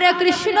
Hare Krishna.